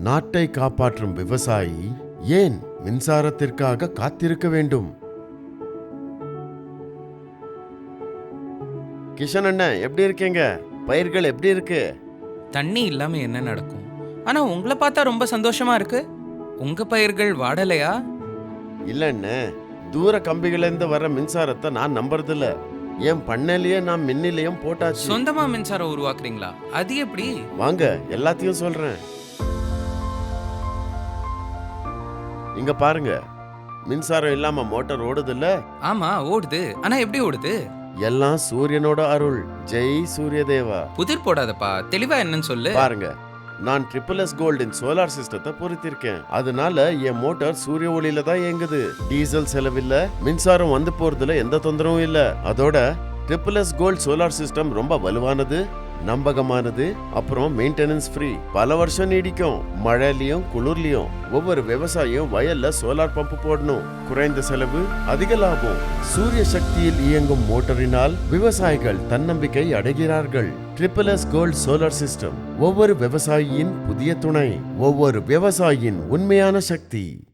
நாட்டை காப்பாற்றும் விவசாயி ஏன் மின்சாரத்திற்காக காத்திருக்க வேண்டும்? கிஷன் அண்ணன் எப்படி இருக்கீங்க? பயிர்கள் எப்படி இருக்கு? தண்ணி இல்லாம என்ன நடக்கும்? ஆனா உங்களை பார்த்தா ரொம்ப சந்தோஷமா இருக்கு. உங்க பயிர்கள் வாடலையா? இல்ல அண்ணே தூர கம்பிகள்ல இருந்து வர மின்சாரத்தை நான் நம்புறதில்ல. என் பண்ணையிலேயே நான் மின் நிலையம் போட்டாச்சு. சொந்தமா மின்சாரம் உருவாக்குறீங்களா? அது எப்படி? வாங்க எல்லாத்தையும் சொல்றேன். இங்க பாருங்க. மின்சாரம் இல்லாம மோட்டார் ஓடுதுல்ல? ஆமா ஓடுது. ஆனா எப்படி ஓடுது? எல்லாம் சூரியனோட அருள். ஜெய் சூரிய தேவா புதிர் போடாதப்பா. தெளிவா என்னன்னு சொல்லு. பாருங்க. நான் ட்ரிபிள் எஸ் கோல்டின் சோலார் சிஸ்டத்தை பொருத்திருக்கேன். அதனால என் மோட்டார் சூரிய ஒளியில தான் இயங்குது. டீசல் செலவில்ல. மின்சாரம் வந்து போறதுல எந்த தொந்தரவும் இல்ல. அதோட triple S gold solar system ரொம்ப வலுவானது. நம்பகமானது அப்புறம் மெயின்டெனன்ஸ் ஃப்ரீ பல வருஷம் நீடிக்கும். மழையிலயும் குளிர்லயும் ஒவ்வொரு விவசாயியும் வயல்ல சோலார் பம்ப் போடணும். குறைந்த செலவு அதிக லாபம். சூரிய சக்தியில் இயங்கும் மோட்டரினால் விவசாயிகள் தன்னம்பிக்கை அடைகிறார்கள். Triple S gold solar system ஒவ்வொரு விவசாயியின் புதிய துணை ஒவ்வொரு விவசாயியின் உண்மையான சக்தி.